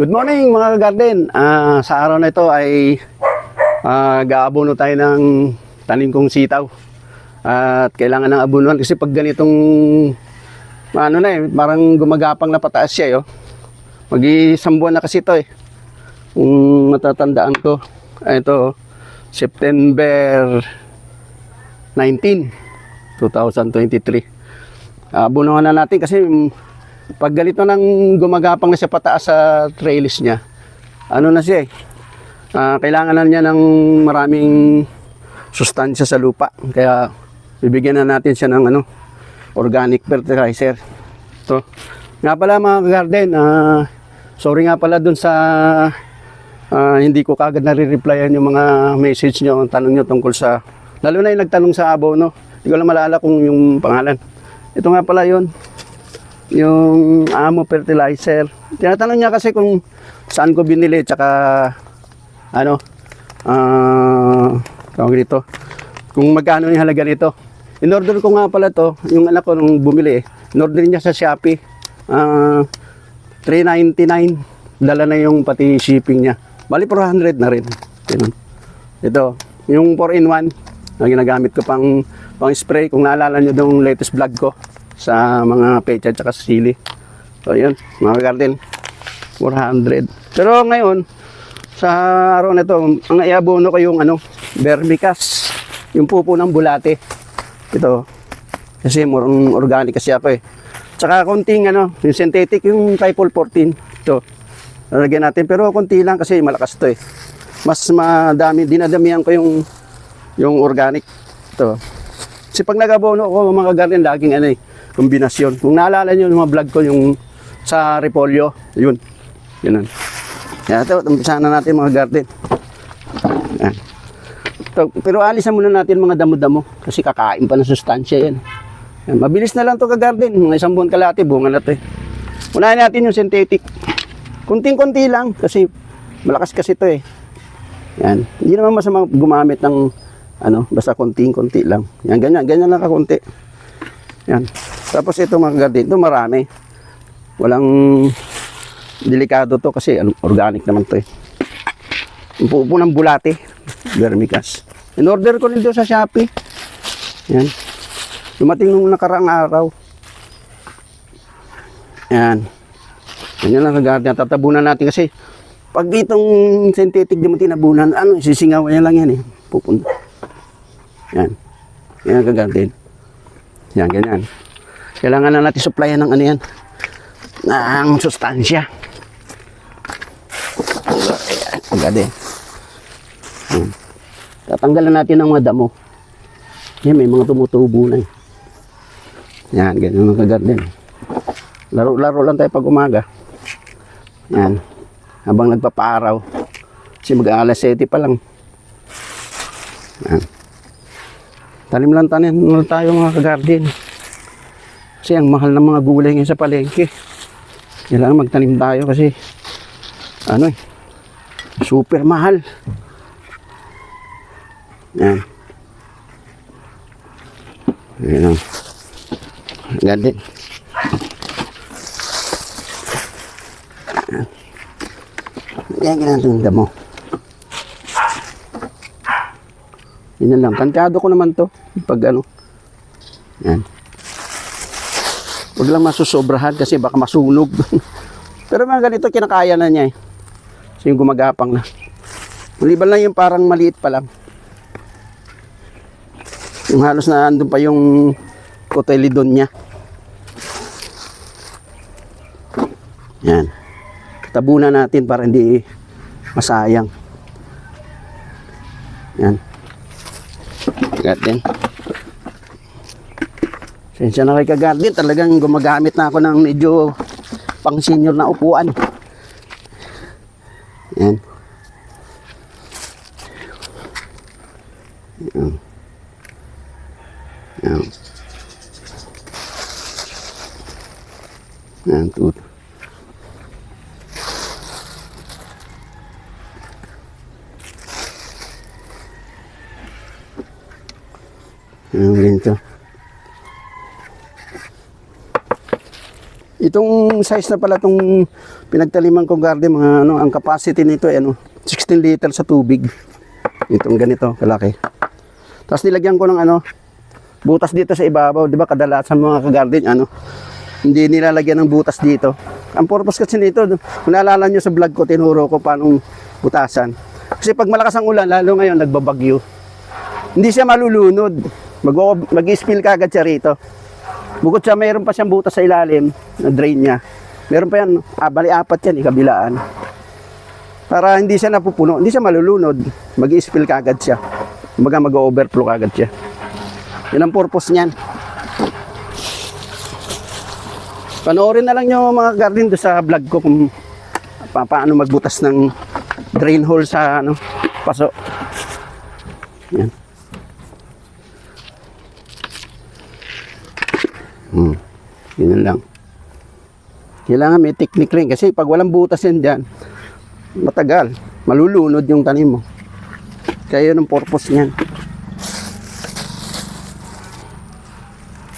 Good morning mga garden. Ah, sa araw na ito ay ah, gaabono tayo ng tanim kong sitaw. At kailangan ng abunuan kasi pag ganitong ano na eh, parang gumagapang na pataas siya yo. Mag-isang buwan na kasi ito eh. Kung matatandaan ko, ay ito, September 19, 2023. Abunuhan na natin kasi mm, pag ganito nang gumagapang na siya pataas sa trellis niya, ano na siya eh, ah, kailangan na niya ng maraming sustansya sa lupa. Kaya bibigyan na natin siya ng ano, organic fertilizer. Ito. Nga pala mga garden, ah, sorry nga pala dun sa ah, hindi ko kagad nare-replyan yung mga message nyo, tanong nyo tungkol sa, lalo na yung nagtanong sa abono. Hindi ko lang malala kung yung pangalan. Ito nga pala yun yung amo fertilizer. Tinatanong niya kasi kung saan ko binili tsaka ano ah tawag dito kung magkano yung halaga nito. In-order ko nga pala to, yung anak ko nung bumili, in-order niya sa Shopee. Ah 399 dala na yung pati shipping niya. Bali 400 na rin. Ito, yung 4-in-1 na ginagamit ko pang pang spray kung naalala nyo yung latest vlog ko sa mga pecha at sili. So yun, mga garden, 400. Pero ngayon, sa araw na ito, ang iabono ko yung ano, vermicast, yung pupo ng bulate. Ito, kasi more organic kasi ako eh. Tsaka konting ano, yung synthetic, yung triple 14. Ito, lalagyan natin. Pero konti lang kasi malakas to eh. Mas madami, dinadamihan ko yung yung organic. Ito. Kasi pag nag-abono ako mga garden, laging ano eh, kombinasyon. Kung naalala nyo yung mga vlog ko, yung sa repolyo, yun. Yun. Kaya ito, umpisahan na natin mga garden. Yan. Ito, pero alisan muna natin mga damo-damo kasi kakain pa ng sustansya yan. yan. Mabilis na lang to ka-garden. Mga isang buwan kalati, bunga na to eh. Unahin natin yung synthetic. Kunting-kunti lang kasi malakas kasi to eh. Yan. Hindi naman masama gumamit ng ano, basta konting-konti lang. Yan, ganyan, ganyan lang kakunti. Yan. Tapos ito mga garden, ito marami. Walang delikado to kasi ano, organic naman to eh. Pupo ng bulate, vermicast. In-order ko rin sa Shopee. Yan. Dumating nung nakaraang araw. Yan. Ganyan lang kagarden. Tatabunan natin kasi pag itong synthetic di mo tinabunan, ano, sisingawan niya lang yan eh. Pupunta. Yan. Yan kagarden. Yan, ganyan. Kailangan na natin supplyan ng ano yan. Ng sustansya. Ayan, kagarden. Yan. Tatanggalan natin ng mga damo. Yan, may mga tumutubo na eh. Yan, ganyan mga kagarden. Laro-laro lang tayo pag umaga. Yan. Habang nagpapaaraw. Kasi mag-aalas 7 pa lang. Yan. Tanim lang tanim lang tayo mga kagarden. Kasi ang mahal ng mga gulay ngayon sa palengke. Kailangan magtanim tayo kasi ano eh, super mahal. Yan. Yan. Garden. Yan, ginatong damo. Yun na lang. Kantado ko naman to. Pag ano. Yan. Huwag lang masusobrahan kasi baka masunog. Pero mga ganito kinakaya na niya eh. Kasi yung gumagapang na. Maliban lang yung parang maliit pa lang. Yung halos na andun pa yung kotelidon niya. Yan. Tabunan natin para hindi masayang. Yan. Garden. Sensya na kay ka-garden. Talagang gumagamit na ako ng medyo pang senior na upuan. Yan. Yan. Yan. Yan. Tut. Yan ganito. Itong size na pala itong pinagtaliman kong garden, mga ano, ang capacity nito ay ano, 16 liter sa tubig. Itong ganito, kalaki. Tapos nilagyan ko ng ano, butas dito sa ibabaw, 'di ba? Kadalasan mga ka-garden ano, hindi nilalagyan ng butas dito. Ang purpose kasi nito, kung naalala nyo sa vlog ko, tinuro ko paano butasan. Kasi pag malakas ang ulan, lalo ngayon nagbabagyo, hindi siya malulunod. Mag- mag-spill agad siya rito. Bukod sa mayroon pa siyang butas sa ilalim na drain niya. Meron pa yan, ah, bali apat yan, ikabilaan. Para hindi siya napupuno, hindi siya malulunod. Mag-spill ka agad siya. Kumbaga mag-overflow ka agad siya. Yan ang purpose niyan. Panoorin na lang nyo mga garden do sa vlog ko kung pa paano magbutas ng drain hole sa ano, paso. Yan. Hmm. Yun lang. Kailangan may technique rin kasi pag walang butas yan dyan, matagal. Malulunod yung tanim mo. Kaya yun ang purpose niyan.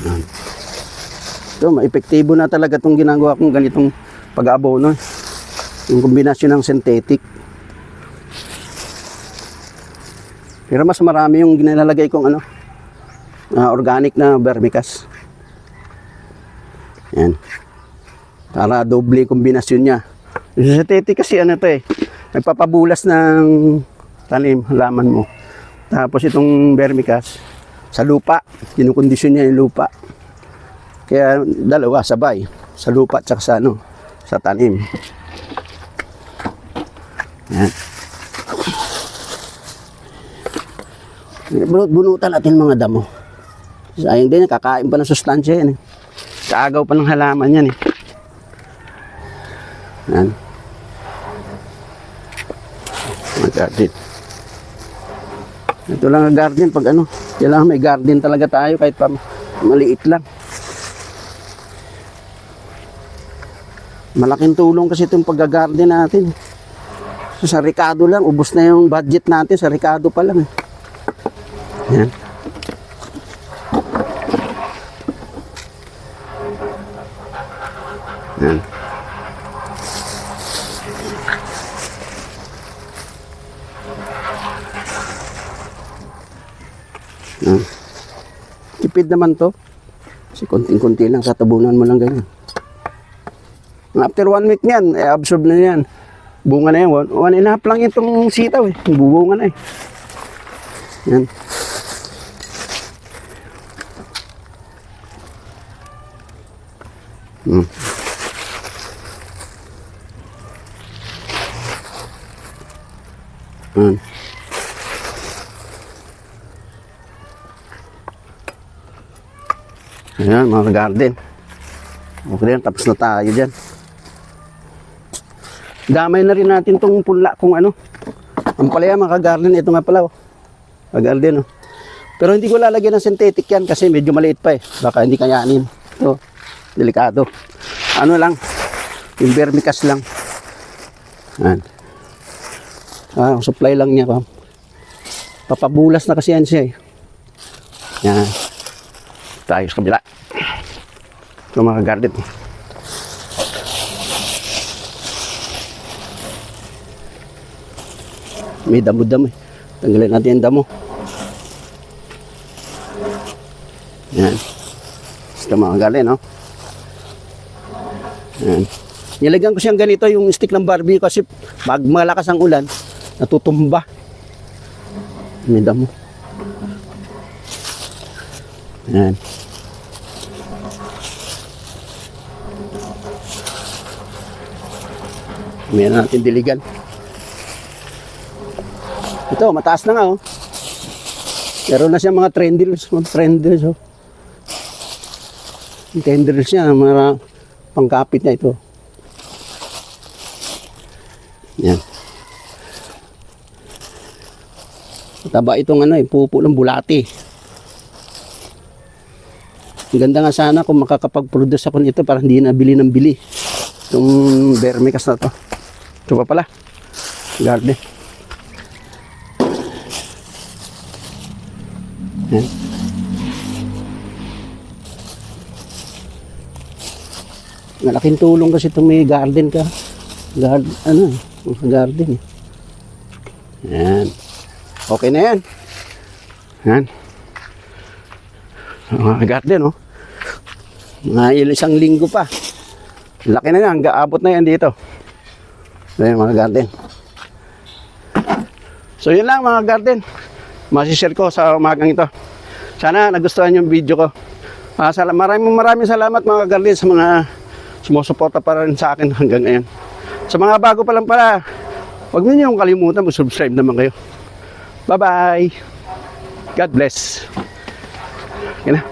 Yan. Ito, maepektibo na talaga itong ginagawa kong ganitong pag-abono. Yung kombinasyon ng synthetic. Pero mas marami yung ginilalagay kong ano, ah, organic na vermicast. Yan. Para doble kombinasyon niya. Synthetic kasi ano to eh, nagpapabulas ng tanim, halaman mo. Tapos itong vermicast, sa lupa, kinukondisyon niya yung lupa. Kaya dalawa sabay, sa lupa at sa ano, sa tanim. Yan. Bunut bunutan natin mga damo. Sayang din, kakain pa ng sustansya yan eh. Kaagaw pa ng halaman yan eh. Yan. Mga garden. Ito lang ang garden pag ano. Kailangan may garden talaga tayo kahit pa maliit lang. Malaking tulong kasi itong pag-garden natin. So, sa Ricardo lang, ubos na yung budget natin sa Ricardo pa lang. eh. Yan. Yan. Yan. Tipid naman to. Kasi konting-konti lang, tatabunan mo lang ganyan. After one week niyan, eh, absorb na yan. Bunga na yan. One, one and a half lang itong sitaw eh. Bubunga na eh. Yan. Hmm. Yan. Ayan, mga garden. Okay yan, tapos na tayo dyan. Damay na rin natin tong punla kung ano. Ang palaya mga garden, ito nga pala. Oh. Garden, oh. Pero hindi ko lalagyan ng synthetic yan kasi medyo maliit pa eh. Baka hindi kayanin. Ito, delikado. Ano lang, yung vermicast lang. Yan. Ah, supply lang niya. Pa. Papabulas na kasi yan siya eh. Yan. Tayo sa kabila. Ito mga garden. May damo-damo eh. Tanggalin natin yung damo. Yan. Ito mga garden, no? Yan. Nilagyan ko siyang ganito yung stick ng Barbie kasi pag malakas ang ulan, natutumba. May damo. Yan. Meron natin diligan. Ito, mataas na nga oh. Meron na siya mga trendils, mga trendils oh. Yung Trendils niya, mga pangkapit na ito. Taba itong ano eh, pupo ng bulati. Ang ganda nga sana kung makakapag-produce ako nito para hindi na bili ng bili. Itong vermicast na to. Ito pa pala. Garden. Yan. Malaking tulong kasi itong may garden ka. Gard, ano garden eh. Yan. Okay na yan. Yan. Mga garden, oh. Mga isang linggo pa. Laki na yan, gaabot na yan dito. Ayan, mga garden. So yun lang mga garden. Masishare ko sa umagang ito. Sana nagustuhan yung video ko. Ah, sal- maraming maraming salamat mga garden sa mga sumusuporta pa rin sa akin hanggang ngayon. Sa mga bago pa lang pala, huwag niyo yung kalimutan, mag-subscribe naman kayo. Bye-bye! God bless! Yan na.